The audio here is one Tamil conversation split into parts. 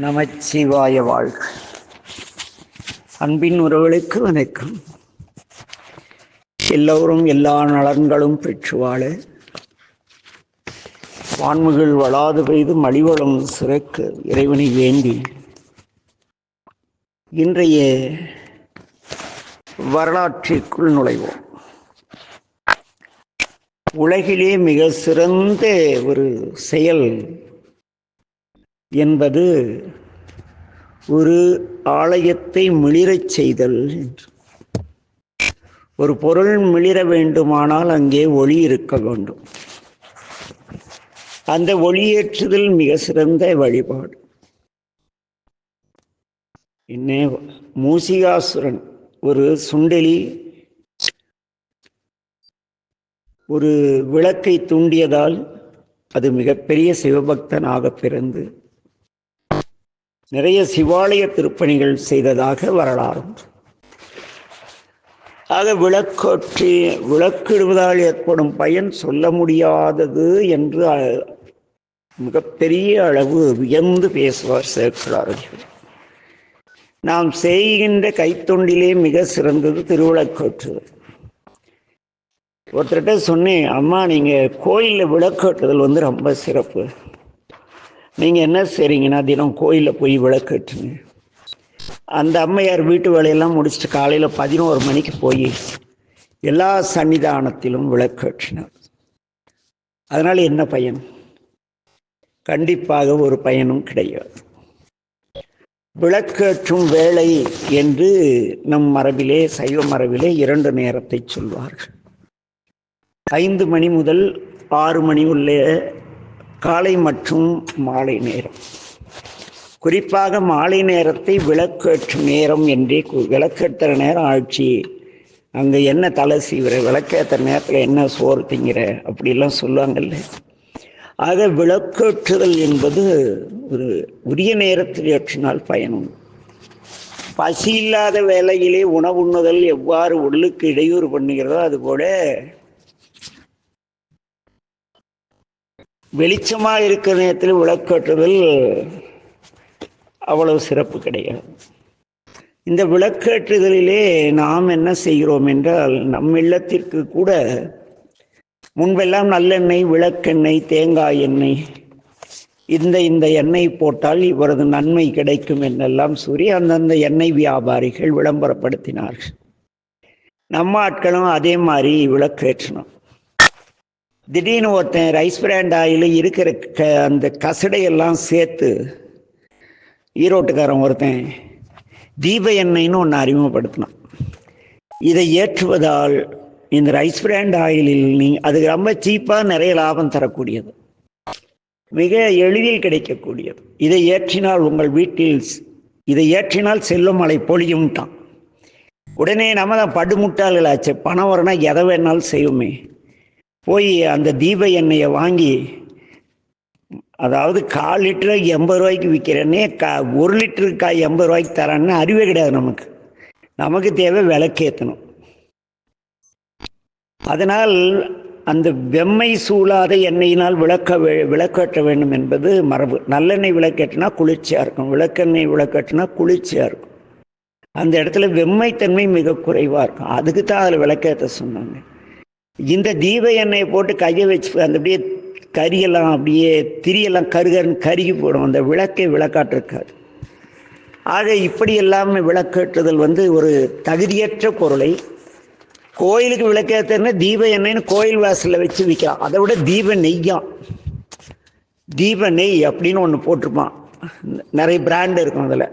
நமச்சிவாய வாழ்க. அன்பின் உறவுகளுக்கு வணக்கம். எல்லோரும் எல்லா நலன்களும் பெற்று வாழ வான்முகள் வளாது பெய்து மலிவளம் சிறக்க இறைவனை வேண்டி. இன்றைய வரலாற்றிற்குள் நுழைவோம். உலகிலே மிக சிறந்த ஒரு செயல் என்பது ஒரு ஆலயத்தை மிளிரச் செய்தல் என்று. ஒரு பொருள் மிளிர வேண்டுமானால் அங்கே ஒளி இருக்க வேண்டும். அந்த ஒளியேற்றுதல் மிக சிறந்த வழிபாடு. என்ன மூசிகாசுரன் ஒரு சுண்டெலி ஒரு விளக்கை தூண்டியதால் அது மிகப்பெரிய சிவபக்தனாக பிறந்து நிறைய சிவாலய திருப்பணிகள் செய்ததாக வரலாறு ஆக விளக்கொற்றி விளக்கிடுவதால் ஏற்படும் பயன் சொல்ல முடியாதது என்று மிகப்பெரிய அளவு வியந்து பேசுவார் சேர்க்கிறார்கள் நாம் செய்கின்ற கைத்தொண்டிலே மிக சிறந்தது திருவிளக்கோற்றுதல் ஒருத்தர்கிட்ட சொன்னேன் அம்மா நீங்கள் கோயிலில் விளக்கோட்டுதல் வந்து ரொம்ப சிறப்பு. நீங்கள் என்ன செய்றீங்கன்னா தினம் கோயிலில் போய் விளக்கட்டுங்க அந்த அம்மையார் வீட்டு வேலையெல்லாம் முடிச்சுட்டு காலையில் பதினோரு மணிக்கு போய் எல்லா சன்னிதானத்திலும் விளக்கேற்றினார் அதனால் என்ன பயன்? கண்டிப்பாக ஒரு பயனும் கிடையாது. விளக்கேற்றும் வேலை என்று நம் மரபிலே சைவ மரபிலே இரண்டு நேரத்தை சொல்வார்கள். ஐந்து மணி முதல் ஆறு மணி உள்ள காலை மற்றும் மாலை நேரம். குறிப்பாக மாலை நேரத்தை விளக்கேற்றும் நேரம் என்றே கூ- விளக்கேற்றுற நேரம் ஆட்சி அங்கே என்ன தலை சீவிர விளக்கேற்றுற நேரத்தில் என்ன சோறு திங்கிற அப்படிலாம் சொல்லுவாங்கல்ல. ஆக விளக்கேற்றுதல் என்பது ஒரு உரிய நேரத்தில் ஏற்றினால் பயனும். பசி இல்லாத வேலையிலே உணவுண்ணுதல் எவ்வாறு உடலுக்கு இடையூறு பண்ணுகிறதோ அதுபோல வெளிச்சமாக இருக்கிற நேரத்தில் விளக்கேற்றுதல் அவ்வளவு சிறப்பு கிடையாது. இந்த விளக்கேற்றுதலிலே நாம் என்ன செய்கிறோம் என்றால் நம் இல்லத்திற்கு கூட முன்பெல்லாம் நல்லெண்ணெய் விளக்கெண்ணெய் தேங்காய் எண்ணெய் இந்த இந்த எண்ணெய் போட்டால் இவரது நன்மை கிடைக்கும் என்றெல்லாம் சொல்லி அந்தந்த எண்ணெய் வியாபாரிகள் விளம்பரப்படுத்தினார்கள். நம்ம ஆட்களும் அதே மாதிரி விளக்கேற்றணும். திடீர்னு ஒருத்தன் ரைஸ் பிராண்ட் ஆயில் இருக்கிற க அந்த கசடையெல்லாம் சேர்த்து ஈரோட்டுக்காரன் ஒருத்தன் தீப எண்ணெய்னு ஒன்று அறிமுகப்படுத்தினான். இதை ஏற்றுவதால் இந்த ரைஸ் பிராண்ட் ஆயிலில் நீ அது ரொம்ப சீப்பாக நிறைய லாபம் தரக்கூடியது. மிக எளிதில் கிடைக்கக்கூடியது. இதை ஏற்றினால் உங்கள் வீட்டில் இதை ஏற்றினால் செல்லும் மழை பொழியும்ட்டான் உடனே நம்ம தான் படுமுட்டாள்களாச்சு பணம் வரனா எதை வேணாலும் செய்யுமே போய் அந்த தீப எண்ணெயை வாங்கி அதாவது கால் லிட்டரு எண்பது ரூபாய்க்கு விற்கிறேன்னே கா ஒரு லிட்டருக்கு காய் எண்பது ரூபாய்க்கு தரான்னு அறிவே கிடையாது நமக்கு. நமக்கு தேவை விளக்கேற்றணும் அதனால் அந்த வெம்மை சூழாத எண்ணெயினால் விளக்க வே- விளக்கேற்ற வேண்டும் என்பது மரபு. நல்லெண்ணெய் விளக்கேற்றினா குளிர்ச்சியாக இருக்கும். விளக்கெண்ணெய் விளக்கேற்றினா குளிர்ச்சியாக இருக்கும். அந்த இடத்துல வெம்மைத்தன்மை மிக குறைவாக இருக்கும். அதுக்கு தான் அதில் விளக்கேற்ற சொன்னாங்க. இந்த தீப எண்ணெயை போட்டு கையை வச்சு அந்த அப்படியே கரியெல்லாம் அப்படியே திரியெல்லாம் கருகருன்னு கருகி போடும். அந்த விளக்கை விளக்காட்டிருக்காது ஆக இப்படி எல்லாமே விளக்கேற்றுதல் வந்து ஒரு தகுதியற்ற பொருளை கோயிலுக்கு விளக்கேற்றுனா தீப எண்ணெய்னு கோயில் வாசலில் வச்சு விற்கலாம் அதை விட தீப நெய்யாம் தீப நெய் அப்படின்னு ஒன்று போட்டிருப்பான். நிறைய பிராண்ட் இருக்கும் அதில்.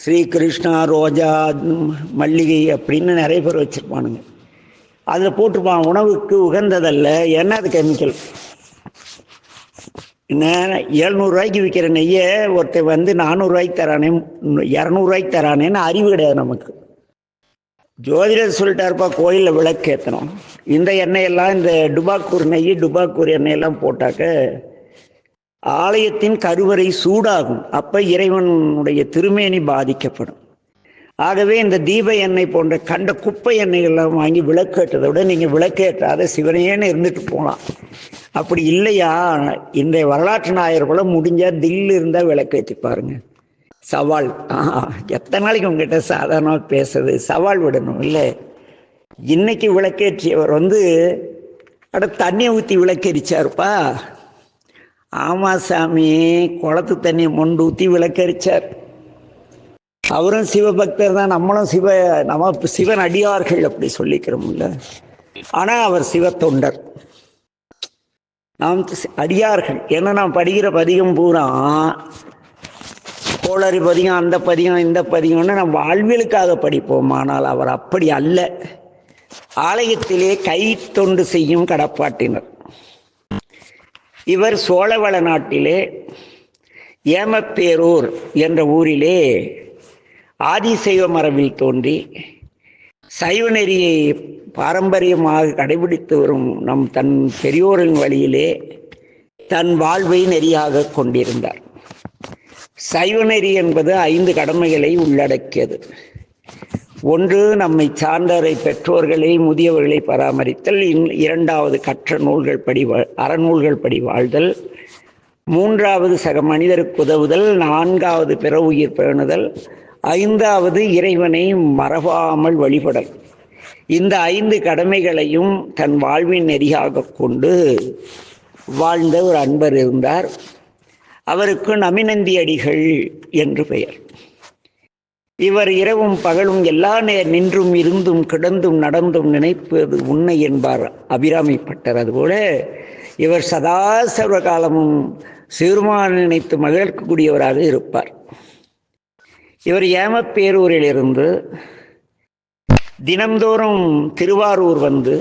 ஸ்ரீ கிருஷ்ணா ரோஜா மல்லிகை அப்படின்னு நிறைய பேர் வச்சுருப்பானுங்க. அதில் போட்டிருப்பான். உணவுக்கு உகந்ததல்ல. ஏன்னா அது கெமிக்கல் என்ன? எழுநூறுரூவாய்க்கு விற்கிற நெய்யை ஒருத்தன் வந்து நானூறுரூவாய்க்கு தரானே இரநூறுவாய்க்கு தரானேன்னு அறிவு கிடையாது நமக்கு. ஜோதிடர் சொல்லிட்டாருப்பா கோயிலில் விளக்கு ஏற்றணும் இந்த எண்ணெயெல்லாம் இந்த டுபாக்கூர் நெய் டுபாக்கூர் எண்ணெயெல்லாம் போட்டாக்க ஆலயத்தின் கருவறை சூடாகும். அப்போ இறைவனுடைய திருமேனி பாதிக்கப்படும். ஆகவே இந்த தீப எண்ணெய் போன்ற கண்ட குப்பை எண்ணெய்கள்லாம் வாங்கி விளக்கேற்றதை விட நீங்கள் விளக்கேற்றாத சிவனையேன்னு இருந்துட்டு போகலாம் அப்படி இல்லையா? இன்றைய வரலாற்று நாயர் போல முடிஞ்சால் தில்லு இருந்தால் விளக்கேற்றி பாருங்க. சவால். ஆ எத்தனை நாளைக்கு உங்ககிட்ட சாதாரணமாக பேசுறது? சவால் விடணும் இல்லை? இன்னைக்கு விளக்கேற்றியவர் வந்து அட தண்ணியை ஊற்றி விளக்கரிச்சாருப்பா ஆமாம் சாமி குளத்து தண்ணியை மொண்டு ஊற்றி விளக்கரிச்சார் அவரும் சிவபக்தர் தான் நம்மளும் சிவ நம்ம சிவன் அடியார்கள் அப்படி சொல்லிக்கிறோம்ல. ஆனால் அவர் சிவ தொண்டர் நாம் சி- அடியார்கள். ஏன்னா நாம் படிக்கிற பதிகம் பூரா கோளறி பதிகம் அந்த பதிகம் இந்த பதிகம்னு நம்ம வாழ்வியலுக்காக படிப்போம். ஆனால் அவர் அப்படி அல்ல. ஆலயத்திலே கை தொண்டு செய்யும் கடப்பாட்டினர். இவர் சோழவள நாட்டிலே ஏமப்பேரூர் என்ற ஊரிலே ஆதிசைவ மரபில் தோன்றி சைவ நெறியை பாரம்பரியமாக கடைபிடித்து வரும் நம் தன் பெரியோரின் வழியிலே தன் வாழ்வை நெறியாக கொண்டிருந்தார். சைவ நெறி என்பது ஐந்து கடமைகளை உள்ளடக்கியது. ஒன்று நம்மை சார்ந்தரை பெற்றோர்களை முதியவர்களை பராமரித்தல். இன்- இரண்டாவது கற்ற நூல்கள் படி அறநூல்கள் படி வாழ்தல். மூன்றாவது சக மனிதருக்கு உதவுதல். நான்காவது பிற உயிர் பேணுதல். ஐந்தாவது இறைவனை மறவாமல் வழிபடல். இந்த ஐந்து கடமைகளையும் தன் வாழ்வின் நெறியாக கொண்டு வாழ்ந்த ஒரு அன்பர் இருந்தார். அவருக்கு நமினந்தி அடிகள் என்று பெயர். இவர் இரவும் பகலும் எல்லா நேர் நின்றும் இருந்தும் கிடந்தும் நடந்தும் நினைப்பது உண்மை என்பார் அபிராமிப்பட்டர் அதுபோல. இவர் சதா சர்வ காலமும் சிறுமான நினைத்து மகிழ்க்கக்கூடியவராக இருப்பார். இவர் ஏமப்பேரூரிலிருந்து தினம்தோறும் திருவாரூர் வந்து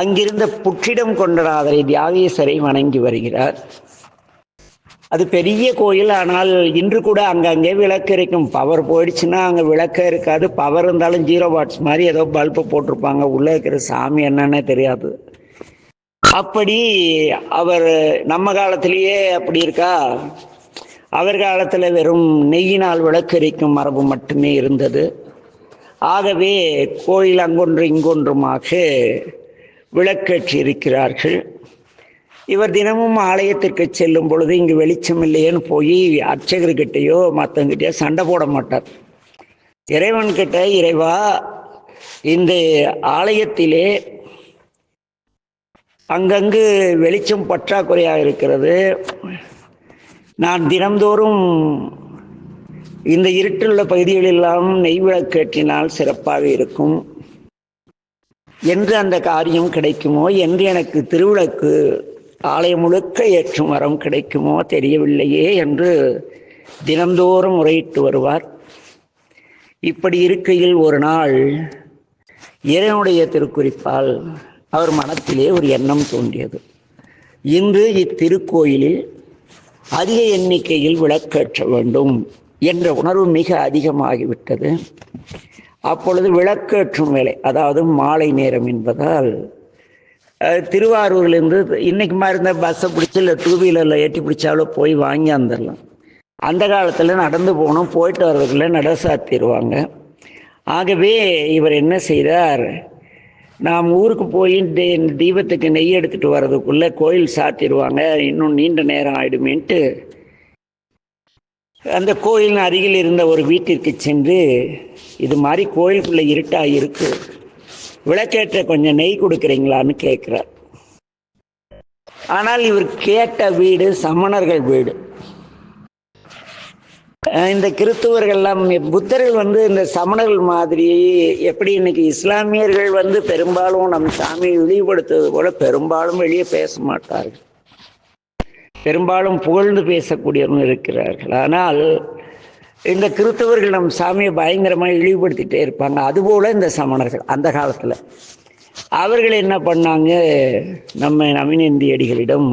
அங்கிருந்த புற்றிடம் கொண்டநாதரை தியாகேசரை வணங்கி வருகிறார். அது பெரிய கோயில் ஆனால் இன்று கூட அங்கங்கே விளக்கு இருக்கும். பவர் போயிடுச்சுன்னா அங்கே விளக்கே இருக்காது. பவர் இருந்தாலும் ஜீரோ வாட்ஸ் மாதிரி ஏதோ பல்பு போட்டிருப்பாங்க. உள்ளே இருக்கிற சாமி என்னன்னே தெரியாது. அப்படி அவர் நம்ம காலத்திலேயே அப்படி இருக்கா? அவர் காலத்தில் வெறும் நெய்யினால் விளக்கரிக்கும் மரபு மட்டுமே இருந்தது. ஆகவே கோயில் அங்கொன்று இங்கொன்றுமாக விளக்கேற்றி இருக்கிறார்கள். இவர் தினமும் ஆலயத்திற்கு செல்லும் பொழுது இங்கு வெளிச்சம் இல்லையேன்னு போய் அர்ச்சகர்கிட்டயோ மற்றவங்கிட்டயோ சண்டை போட மாட்டார். இறைவன்கிட்ட இறைவா இந்த ஆலயத்திலே அங்கங்கு வெளிச்சம் பற்றாக்குறையாக இருக்கிறது. நான் தினம்தோறும் இந்த இருட்டுள்ள பகுதிகளெல்லாம் நெய் விளக்கேற்றினால் சிறப்பாக இருக்கும். என்று அந்த காரியம் கிடைக்குமோ? என்று எனக்கு திருவிளக்கு ஆலயம் முழுக்க ஏற்றும் வரம் கிடைக்குமோ? தெரியவில்லையே என்று தினந்தோறும் முறையிட்டு வருவார். இப்படி இருக்கையில் ஒரு நாள் இறைவனுடைய திருக்குறிப்பால் அவர் மனத்திலே ஒரு எண்ணம் தோன்றியது. இன்று இத்திருக்கோயிலில் அதிக எண்ணிக்கையில் விளக்கேற்ற வேண்டும் என்ற உணர்வு மிக அதிகமாகிவிட்டது. அப்பொழுது விளக்கேற்றும் வேலை அதாவது மாலை நேரம் என்பதால் திருவாரூர்லேருந்து இன்னைக்கு மாதிரி இருந்த பஸ்ஸை பிடிச்சி இல்லை டூ வீலரில் ஏற்றி பிடிச்சாலோ போய் வாங்கி வந்துடலாம். அந்த காலத்தில் நடந்து போகணும் போயிட்டு வர்றதுக்குள்ளே நட சாத்திடுவாங்க ஆகவே இவர் என்ன செய்தார்? நாம் ஊருக்கு போய் தீபத்துக்கு நெய் எடுத்துட்டு வர்றதுக்குள்ளே கோயில் சாத்திடுவாங்க. இன்னும் நீண்ட நேரம் ஆயிடுமேன்ட்டு அந்த கோயிலின் அருகில் இருந்த ஒரு வீட்டிற்கு சென்று இது மாதிரி கோயிலுக்குள்ள இருட்டா இருக்கு. விளக்கேற்ற கொஞ்சம் நெய் கொடுக்குறீங்களான்னு கேட்குறார். ஆனால் இவர் கேட்ட வீடு சமணர்கள் வீடு. இந்த கிறிஸ்துவர்கள்லாம் புத்தர்கள் வந்து இந்த சமணர்கள் மாதிரி எப்படி இன்னைக்கு இஸ்லாமியர்கள் வந்து பெரும்பாலும் நம் சாமியை இழிவுபடுத்துவது போல பெரும்பாலும் வெளியே பேச மாட்டார்கள். பெரும்பாலும் புகழ்ந்து பேசக்கூடியவங்க இருக்கிறார்கள். ஆனால் இந்த கிறிஸ்தவர்கள் நம் சாமியை பயங்கரமாக இழிவுபடுத்திட்டே இருப்பாங்க. அதுபோல இந்த சமணர்கள் அந்த காலத்தில். அவர்கள் என்ன பண்ணாங்க? நம்ம நவீன இந்தியடிகளிடம்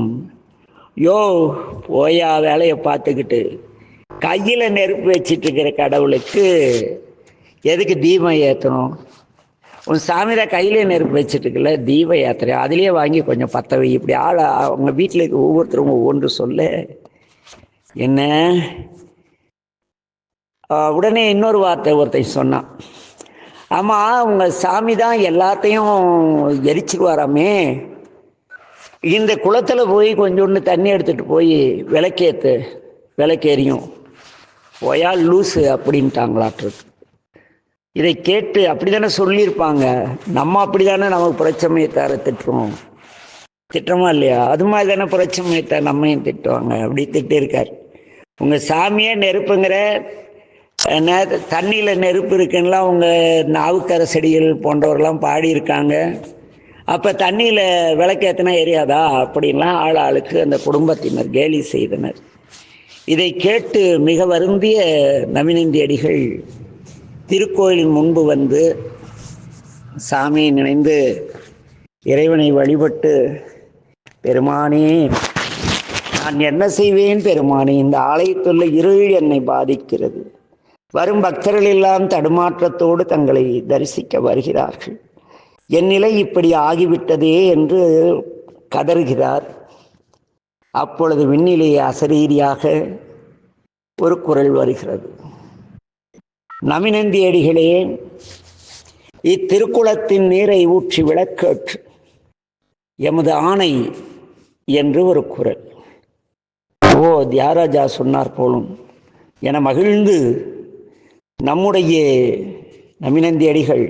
யோ போயா வேலையை பார்த்துக்கிட்டு கையில் நெருப்பு வச்சிட்டு இருக்கிற கடவுளுக்கு எதுக்கு தீபம் ஏற்றணும் உன் சாமியில கையிலே நெருப்பு வச்சுட்டுக்கல தீப யாத்திரை அதுலேயே வாங்கி கொஞ்சம் பற்ற வை. இப்படி ஆள் அவங்க வீட்டில் இருக்க ஒவ்வொருத்தரும் ஒவ்வொன்று சொல்ல. என்ன? உடனே இன்னொரு வார்த்தை ஒருத்தன் சொன்னான். ஆமாம் அவங்க சாமி தான் எல்லாத்தையும் எரிச்சிருவாராமே. இந்த குளத்தில் போய் கொஞ்சோண்டு தண்ணி எடுத்துட்டு போய் விளக்கேற்று விளக்கேறியும். ஒயா லூசு அப்படின்ட்டாங்களாட்டிருக்கு இதை கேட்டு அப்படி தானே சொல்லியிருப்பாங்க. நம்ம அப்படி தானே நமக்கு புரட்சமயத்தார திட்டுறோம். திட்டமா இல்லையா? அது மாதிரி தானே புரட்சமயத்தார் நம்மையும் திட்டுவாங்க. அப்படி திட்டிருக்கார் உங்கள் சாமியே நெருப்புங்கிற தண்ணியில் நெருப்பு இருக்குன்னா உங்க நாவுக்கரசடிகள் போன்றவர்கள்லாம் பாடியிருக்காங்க. அப்போ தண்ணியில் விளக்கேற்றினா எரியாதா? அப்படின்லாம் ஆள் ஆளுக்கு அந்த குடும்பத்தினர் கேலி செய்தனர். இதை கேட்டு மிக வருந்திய நவீனந்தியடிகள் திருக்கோயிலின் முன்பு வந்து சாமியை நினைந்து இறைவனை வழிபட்டு பெருமானே நான் என்ன செய்வேன் பெருமானே? இந்த ஆலயத்துள்ள இருள் என்னை பாதிக்கிறது. வரும் பக்தர்கள் எல்லாம் தடுமாற்றத்தோடு தங்களை தரிசிக்க வருகிறார்கள். என் நிலை இப்படி ஆகிவிட்டதே என்று கதறுகிறார் அப்பொழுது விண்ணிலேயே அசரீரியாக ஒரு குரல் வருகிறது. நமினந்தியடிகளே இத்திருக்குளத்தின் நீரை ஊற்றி விளக்கேற்று எமது ஆணை என்று ஒரு குரல். ஓ தியாகராஜா சொன்னார் போலும் என மகிழ்ந்து நம்முடைய நமினந்தியடிகள்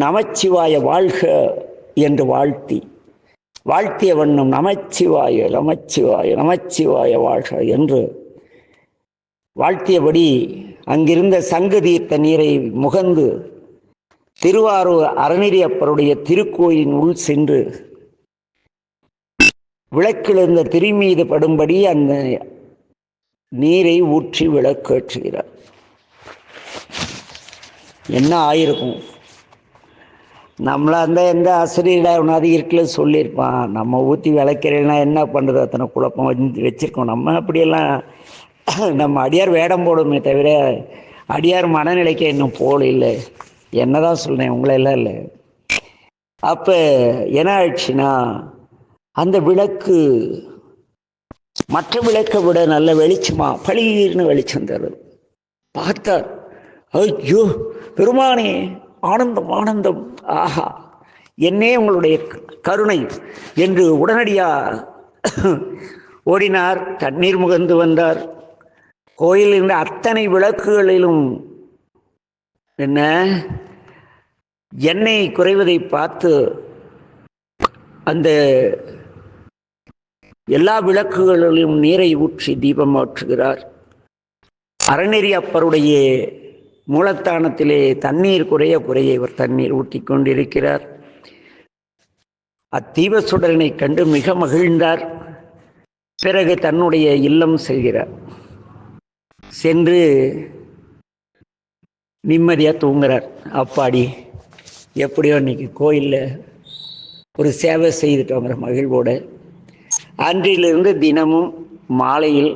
நமச்சிவாய வாழ்க என்று வாழ்த்தி வாழ்த்திய வண்ணம் நமச்சிவாய நமச்சிவாய நமச்சிவாய வாழ்க என்று வாழ்த்தியபடி அங்கிருந்த சங்கு தீர்த்த நீரை முகந்து திருவாரூர் அறநெறியப்பருடைய திருக்கோயிலின் உள் சென்று விளக்கிலிருந்த திருமீது படும்படி அந்த நீரை ஊற்றி விளக்கேற்றுகிறார். என்ன ஆயிருக்கும்? நம்மளா இருந்தால் எந்த ஆசிரியர் இருட்டில் சொல்லியிருப்பான். நம்ம ஊற்றி விளக்கிறேன்னா என்ன பண்ணுறது அத்தனை குழப்பம் வந்து வச்சுருக்கோம். நம்ம அப்படியெல்லாம் நம்ம அடியார் வேடம் போடுமே தவிர அடியார் மனநிலைக்கு இன்னும் போல இல்லை என்ன தான் சொல்கிறேன் உங்களெல்லாம் இல்லை. அப்போ என்ன ஆயிடுச்சுன்னா அந்த விளக்கு மற்ற விளக்கை விட நல்ல வெளிச்சமா பளீர்னு வெளிச்சம் தரும் பார்த்தார். ஐயோ பெருமானே ஆனந்தம் ஆனந்தம். ஆஹா. என்னே உங்களுடைய கருணை என்று உடனடியா ஓடினார். தண்ணீர் முகந்து வந்தார். கோயிலில் இருந்த அத்தனை விளக்குகளிலும் என்ன? எண்ணெய் குறைவதை பார்த்து அந்த எல்லா விளக்குகளிலும் நீரை ஊற்றி தீபம் மாற்றுகிறார் அறநெறி அப்பருடைய மூலத்தானத்திலே தண்ணீர் குறைய குறைய இவர் தண்ணீர் ஊற்றி கொண்டிருக்கிறார். அத்தீப சுடரனை கண்டு மிக மகிழ்ந்தார். பிறகு தன்னுடைய இல்லம் செல்கிறார். சென்று நிம்மதியாக தூங்குறார். அப்பாடி எப்படியோ இன்னைக்கு கோயிலில் ஒரு சேவை செய்துட்டோங்கிற மகிழ்வோடு. அன்றிலிருந்து தினமும் மாலையில்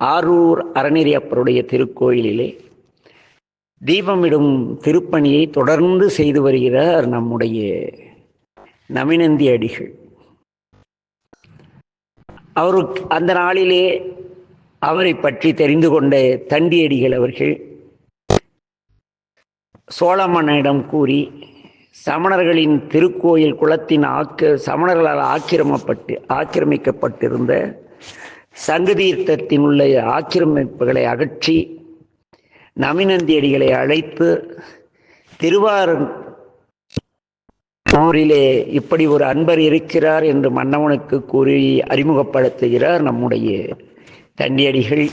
ஆரூர் அறநெறி அப்பருடைய திருக்கோயிலிலே தீபமிடும் திருப்பணியை தொடர்ந்து செய்து வருகிறார் நம்முடைய நமினந்தி அடிகள். அவருக்கு அந்த நாளிலே அவரை பற்றி தெரிந்து கொண்ட தண்டியடிகள் அவர்கள் சோழமன்னிடம் கூறி சமணர்களின் திருக்கோயில் குளத்தின் ஆக்க சமணர்களால் ஆக்கிரமப்பட்டு ஆக்கிரமிக்கப்பட்டிருந்த சங்குதீர்த்தத்தின் உள்ள ஆக்கிரமிப்புகளை அகற்றி நமினந்தியடிகளை அழைத்து திருவாரூர் ஊரிலே இப்படி ஒரு அன்பர் இருக்கிறார் என்று மன்னவனுக்கு கூறி அறிமுகப்படுத்துகிறார் நம்முடைய தண்டியடிகள்.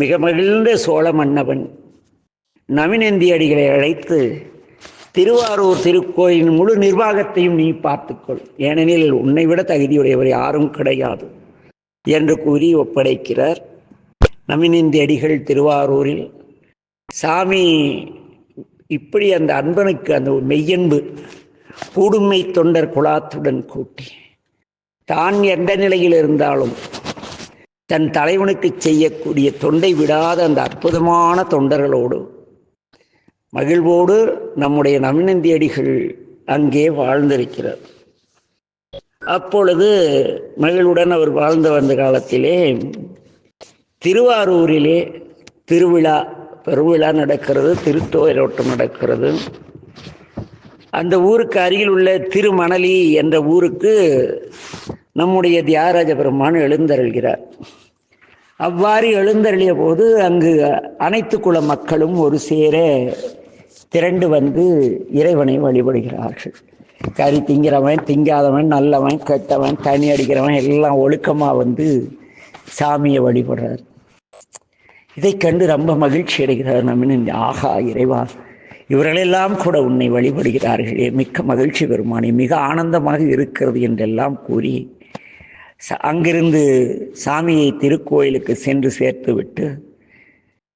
மிக மகிழ்ந்த சோழ மன்னவன் நவினந்தியடிகளை அழைத்து திருவாரூர் திருக்கோயிலின் முழு நிர்வாகத்தையும் நீ பார்த்துக்கொள். ஏனெனில் உன்னை விட தகுதியுடையவர் யாரும் கிடையாது என்று கூறி ஒப்படைக்கிறார். நமினந்தி அடிகள் திருவாரூரில் சாமி இப்படி அந்த அன்பனுக்கு அந்த ஒரு மெய்யன்பு கூடுமை தொண்டர் குலாத்துடன் கூட்டி தான் எந்த நிலையில் இருந்தாலும் தன் தலைவனுக்கு செய்யக்கூடிய தொண்டை விடாத அந்த அற்புதமான தொண்டர்களோடு மகிழ்வோடு நம்முடைய நவினந்தி அங்கே வாழ்ந்திருக்கிறார். அப்பொழுது மகிழ்வுடன் அவர் வாழ்ந்து வந்த காலத்திலே திருவாரூரிலே திருவிழா பெருவிழா நடக்கிறது திருத்தோயிலோட்டம் நடக்கிறது. அந்த ஊருக்கு அருகில் உள்ள திருமணலி என்ற ஊருக்கு நம்முடைய தியாகராஜ பெருமான் எழுந்தருள்கிறார். அவ்வாறு எழுந்தருளிய போது அங்கு அனைத்து குல மக்களும் ஒரு சேர திரண்டு வந்து இறைவனை வழிபடுகிறார்கள். கறி திங்கிறவன் திங்காதவன் நல்லவன் கெட்டவன் தண்ணி அடிக்கிறவன் எல்லாம் ஒழுக்கமாக வந்து சாமியை வழிபடுறார். இதை கண்டு ரொம்ப மகிழ்ச்சி அடைகிறார் நம்ம ஆகா இறைவா. இவர்களெல்லாம் கூட உன்னை வழிபடுகிறார்களே. மிக்க மகிழ்ச்சி பெருமானே. மிக ஆனந்தமாக இருக்கிறது என்றெல்லாம் கூறி ச- அங்கிருந்து சாமியை திருக்கோயிலுக்கு சென்று சேர்த்துவிட்டு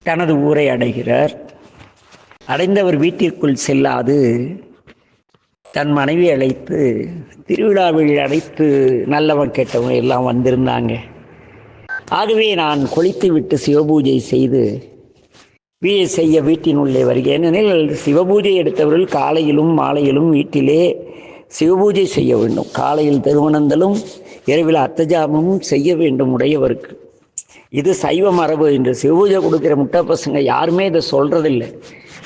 தனது ஊரை அடைகிறார். அடைந்தவர் வீட்டிற்குள் செல்லாது. தன் மனைவி அழைத்து திருவிழாவில் அழைத்து நல்லவன் கெட்டவன் எல்லாம் வந்திருந்தாங்க. ஆகவே நான் குளித்துவிட்டு சிவபூஜை செய்து வீ செய்ய வீட்டின் உள்ளே வருகிறேன். ஏனெனில் சிவபூஜை எடுத்தவர்கள் காலையிலும் மாலையிலும் வீட்டிலே சிவபூஜை செய்ய வேண்டும். காலையில் திருவனந்தலும் இரவில் அத்தஜாமமும் செய்ய வேண்டும் உடையவருக்கு. இது சைவ மரபு என்று சிவபூஜை கொடுக்குற முட்டை பசங்க யாருமே இதை சொல்கிறதில்லை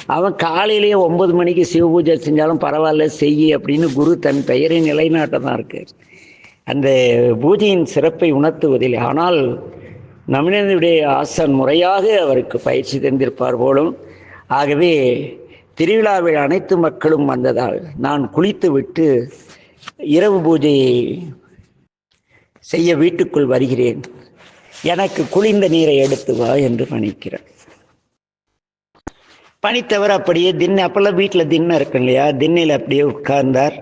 அவன் காலையிலேயே ஒன்பது மணிக்கு சிவபூஜை செஞ்சாலும் பரவாயில்ல செய்யி அப்படின்னு குரு தன் பெயரை நிலைநாட்ட தான் இருக்குது அந்த பூஜையின் சிறப்பை உணர்த்துவதில்லை. ஆனால் நமினனுடைய ஆசான் முறையாக அவருக்கு பயிற்சி தந்திருப்பார் போலும். ஆகவே திருவிழாவில் அனைத்து மக்களும் வந்ததால் நான் குளித்துவிட்டு இரவு பூஜையை செய்ய வீட்டுக்குள் வருகிறேன். எனக்கு குளிர்ந்த நீரை எடுத்து வா என்று பணிக்கிறார் பணித்தவர் அப்படியே திண்ணை அப்போல்லாம் வீட்டில் தின்ன இருக்கும் இல்லையா? திண்ணில் அப்படியே உட்கார்ந்தார்.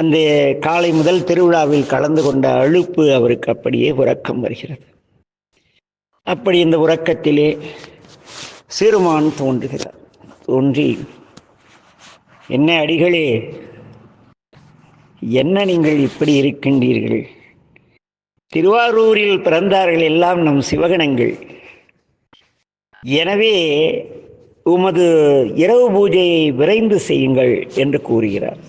அந்த காலை முதல் திருவிழாவில் கலந்து கொண்ட அழுப்பு அவருக்கு அப்படியே உறக்கம் வருகிறது. அப்படி இந்த உறக்கத்திலே சிறுமான் தோன்றுகிறார். தோன்றி என்ன அடிகளே என்ன நீங்கள் இப்படி இருக்கின்றீர்கள்? திருவாரூரில் பிறந்தார்கள் எல்லாம் நம் சிவகணங்கள். எனவே உமது இரவு பூஜையை விரைந்து செய்யுங்கள் என்று கூறுகிறார்.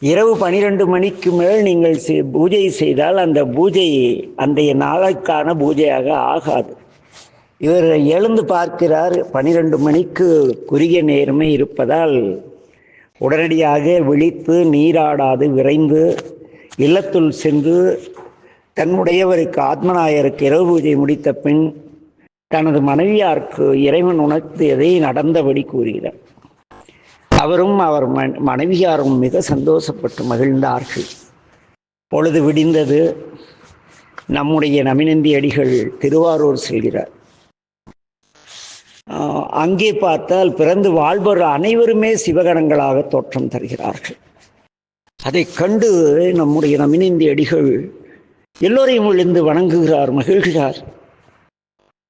இரவு பனிரெண்டு மணிக்கு மேல் நீங்கள் செ- பூஜை செய்தால் அந்த பூஜை அன்றைய நாளுக்கான பூஜையாக ஆகாது. இவர் எழுந்து பார்க்கிறார். பனிரெண்டு மணிக்கு குறுகிய நேரமே இருப்பதால் உடனடியாக விழித்து நீராடாது விரைந்து இல்லத்துள் சென்று தன்னுடையவருக்கு ஆத்மநாயருக்கு இரவு பூஜை முடித்த பின் தனது மனைவியாருக்கு இறைவன் உணர்த்தியதை நடந்தபடி கூறுகிறார். அவரும் அவர் மனைவியாரும் மிக சந்தோஷப்பட்டு மகிழ்ந்தார்கள். பொழுது விடிந்தது. நம்முடைய நமினந்தி அடிகள் திருவாரூர் செல்கிறார். அங்கே பார்த்தால் பிறந்து வாழ்பவர் அனைவருமே சிவகணங்களாக தோற்றம் தருகிறார்கள். அதை கண்டு நம்முடைய நமினந்தி அடிகள் எல்லோரையும் விழுந்து வணங்குகிறார் மகிழ்கிறார்.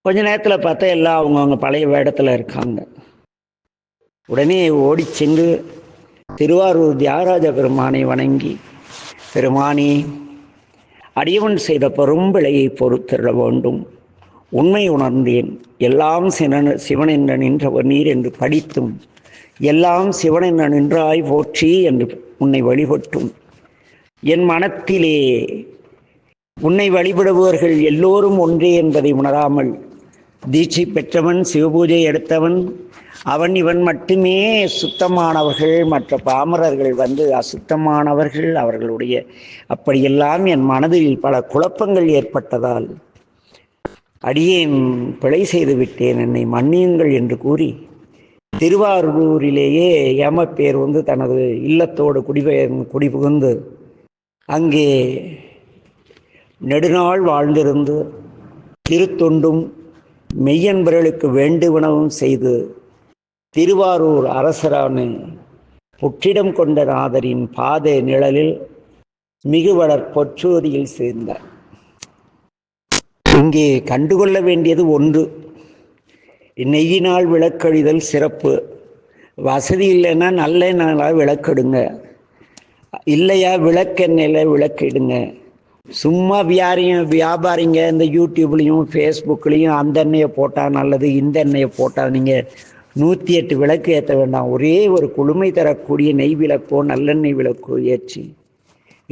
கொஞ்ச நேரத்தில் பார்த்தா எல்லாம் அவங்கவுங்க பழைய வேடத்தில் இருக்காங்க. உடனே ஓடி சென்று திருவாரூர் தியாகராஜ பெருமானை வணங்கி பெருமானே அடியவன் செய்த பெரும்பிழையை பொறுத்திட வேண்டும். உண்மை உணர்ந்தேன். எல்லாம் சிவன சிவனென்ற நின்றவர் நீர் என்று படித்தும் எல்லாம் சிவனென்ற நின்றாய் போற்றி என்று உன்னை வழிபட்டும். என் மனத்திலே உன்னை வழிபடுபவர்கள் எல்லோரும் ஒன்றே என்பதை உணராமல் தீட்சை பெற்றவன் சிவபூஜை எடுத்தவன் அவன் இவன் மட்டுமே சுத்தமானவர்கள் மற்ற பாமரர்கள் வந்து அசுத்தமானவர்கள். அவர்களுடைய அப்படியெல்லாம் என் மனதில் பல குழப்பங்கள் ஏற்பட்டதால் அடியேன் பிழை செய்து விட்டேன். என்னை மன்னியுங்கள் என்று கூறி திருவாரூரிலேயே ஏமப்பேர் வந்து தனது இல்லத்தோடு குடிபெயர் குடிபுகுந்து அங்கே நெடுநாள் வாழ்ந்திருந்து திருத்தொண்டும் மெய்யன்பர்களுக்கு வேண்டுவனவும் செய்து திருவாரூர் அரசரான புற்றிடம் கொண்ட நாதரின் பாத நிழலில் மிகுவளர் பொற்றோதியில் சேர்ந்தார். இங்கே கண்டுகொள்ள வேண்டியது ஒன்று. நெய்யினால் விளக்கழிதல் சிறப்பு. வசதி இல்லைன்னா நல்ல நாளாக விளக்கெடுங்க. இல்லையா விளக்கெண்ணெயில் விளக்கிடுங்க. சும்மா வியாரியம் வியாபாரிங்க இந்த யூடியூப்லேயும் ஃபேஸ்புக்லேயும் அந்த எண்ணெயை போட்டால் நல்லது இந்த எண்ணெயை போட்டால் நீங்கள் நூற்றி எட்டு விளக்கு ஏற்ற வேண்டாம். ஒரே ஒரு குளுமை தரக்கூடிய நெய் விளக்கோ நல்லெண்ணெய் விளக்கோ ஏற்றி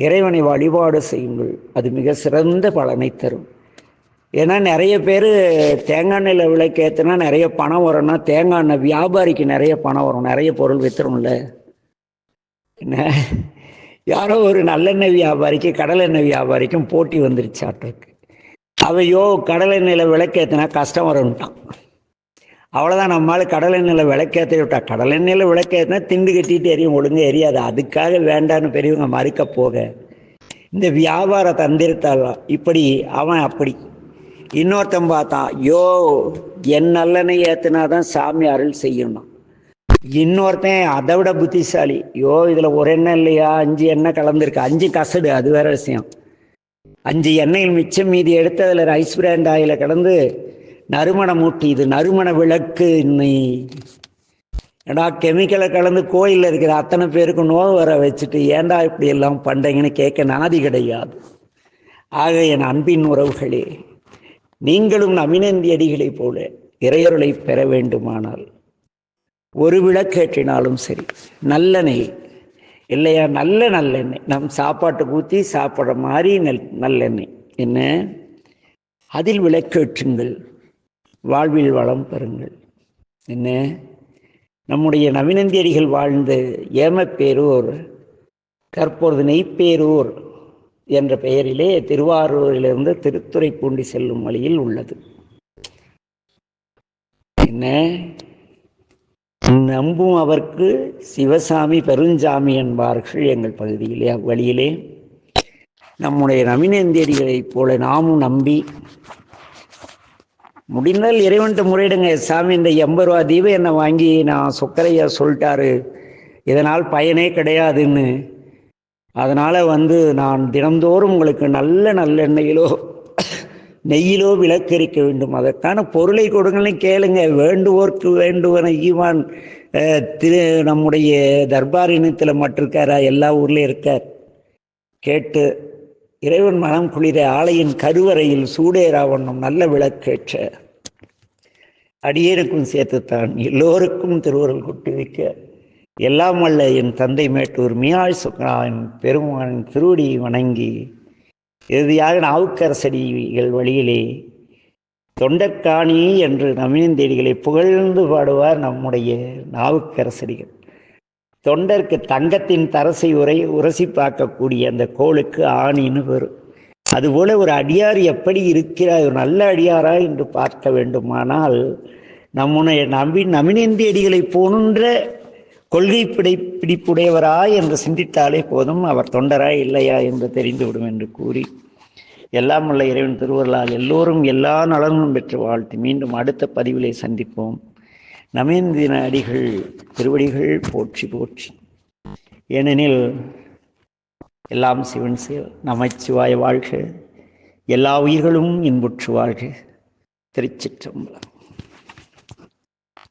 இறைவனை வழிபாடு செய்யுங்கள். அது மிக சிறந்த பலனை தரும். ஏன்னா நிறைய பேர் தேங்காய் எண்ணெயில் விளக்கு ஏற்றினா நிறைய பணம் வரும்னா தேங்காய் எண்ணெய் வியாபாரிக்கு நிறைய பணம் வரும். நிறைய பொருள் வித்துரும்ல. என்ன? யாரோ ஒரு நல்லெண்ணெய் வியாபாரிக்கு கடலெண்ணெய் வியாபாரிக்கும் போட்டி வந்துருச்சாட்டுருக்கு அவையோ கடலெண்ணெயில் விளக்கேற்றினா கஷ்டம் வரும்ட்டான். அவ்வளோதான் நம்மளால் கடலெண்ணெயில் விளக்கேற்றி விட்டா கடலெண்ணெயில் விளக்கேற்றினா திண்டு கட்டிட்டு எரியும் ஒழுங்கு எரியாது. அதுக்காக வேண்டான்னு பெரியவங்க மறுக்க போக. இந்த வியாபார தந்திரத்தால் இப்படி அவன் அப்படி. இன்னொருத்தன் பார்த்தான் யோ என் நல்லனை ஏற்றினா தான் சாமி அருள் செய்யணும் இன்னொருத்தன் அதை விட புத்திசாலி. யோ இதில் ஒரு எண்ணெய் இல்லையா? அஞ்சு எண்ணெய் கலந்துருக்கு. அஞ்சு கசடு அது வேற விஷயம். அஞ்சு எண்ணெயில் மிச்சம் மீதி எடுத்து அதில் ரைஸ் பிராண்ட் ஆயில கலந்து நறுமணம் மூட்டி இது நறுமண விளக்கு இன்னை. ஏடா கெமிக்கலை கலந்து கோயிலில் இருக்கிற அத்தனை பேருக்கு நோய் வர வச்சுட்டு ஏன்டா இப்படி எல்லாம் பண்ணுறீங்கன்னு கேட்க நாதி கிடையாது. ஆக என் அன்பின் உறவுகளே நீங்களும் நமினந்தி அடிகளைப் போல இறையருளை பெற வேண்டுமானால் ஒரு விளக்கேற்றினாலும் சரி நல்லெண்ணெய் இல்லையா நல்ல நல்லெண்ணெய். நம் சாப்பாட்டுக்கு ஊற்றி சாப்பிட்ற மாதிரி நெல் நல்லெண்ணெய். என்ன? அதில் விளக்கேற்றுங்கள் வாழ்வில் வளம் பெறுங்கள். என்ன? நம்முடைய நவீனந்தியடிகள் வாழ்ந்த ஏமப்பேரூர் தற்பொழுது நெய்ப்பேரூர் என்ற பெயரிலே திருவாரூரிலிருந்து திருத்துறைப்பூண்டி செல்லும் வழியில் உள்ளது. என்ன? நம்பும் அவர்க்கு சிவசாமி பெருஞ்சாமி என்பார்கள் எங்கள் பகுதியிலே அவ்வழியிலே நம்முடைய நவீனந்தியடிகளைப் போல நாமும் நம்பி முடிந்தால் இறைவன்ட்ட முறையிடுங்க. சாமி இந்த எண்பது ரூபா தீபம் என்னை வாங்கி நான் சொக்கரையா சொல்லிட்டாரு. இதனால் பயனே கிடையாதுன்னு. அதனால் வந்து நான் தினந்தோறும் உங்களுக்கு நல்ல நல்லெண்ணெயிலோ நெய்யிலோ விளக்கரிக்க வேண்டும். அதற்கான பொருளை கொடுங்கன்னு கேளுங்க. வேண்டுவோர்க்கு வேண்டுவன ஈவான் திரு நம்முடைய தர்பார் இனத்தில் மட்டிருக்காரா? எல்லா ஊர்லேயும் இருக்கார். கேட்டு இறைவன் மனம் குளிர ஆலையின் கருவறையில் சூடேராவண்ணம் நல்ல விளக்கேற்ற அடியேனுக்கும் சேர்த்துத்தான் எல்லோருக்கும் திருவுருள் கொட்டி வைக்க எல்லாம் அல்ல என் தந்தை மேட்டூர் மியாழ் சுக்ரான் பெருமான் திருவடி வணங்கி இறுதியாக நாவுக்கரசடிகள் வழியிலே தொண்டற்காணி என்று நவீனந்தேடிகளை புகழ்ந்து பாடுவார் நம்முடைய நாவுக்கரசடிகள். தொண்டருக்கு தங்கத்தின் தரசை உரை உரசி பார்க்கக்கூடிய அந்த கோளுக்கு ஆணின்னு வரும். அதுபோல ஒரு அடியார் எப்படி இருக்கிறார் ஒரு நல்ல அடியாரா என்று பார்க்க வேண்டுமானால் நம்முடைய நம்பி நமினேந்தி அடிகளை போன்ற கொள்கை பிடி பிடிப்புடையவரா என்று சிந்தித்தாலே போதும் அவர் தொண்டரா இல்லையா என்று தெரிந்துவிடும் என்று கூறி எல்லாம் உள்ள இறைவன் திருவருளால் எல்லோரும் எல்லா நலன்களும் பெற்று வாழ்த்து. மீண்டும் அடுத்த பதிவிலே சந்திப்போம். நமேந்தின அடிகள் திருவடிகள் போற்றி போற்றி. ஏனெனில் எல்லாம் சிவன் செயல் நமச்சிவாய வாழ்க. எல்லா உயிர்களும் இன்புற்று வாழ்க. திருச்சிற்றம்பலம்.